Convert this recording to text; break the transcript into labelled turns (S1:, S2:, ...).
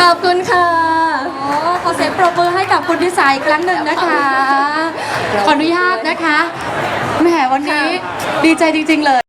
S1: ขอบคุณค่ะ
S2: โอ้ขอเสียงปรบมือให้กับคุณพิสาอีกครั้งหนึ่งนะคะ ขออนุญาตนะคะแหมวันนี้ดีใจจริง ๆ เลย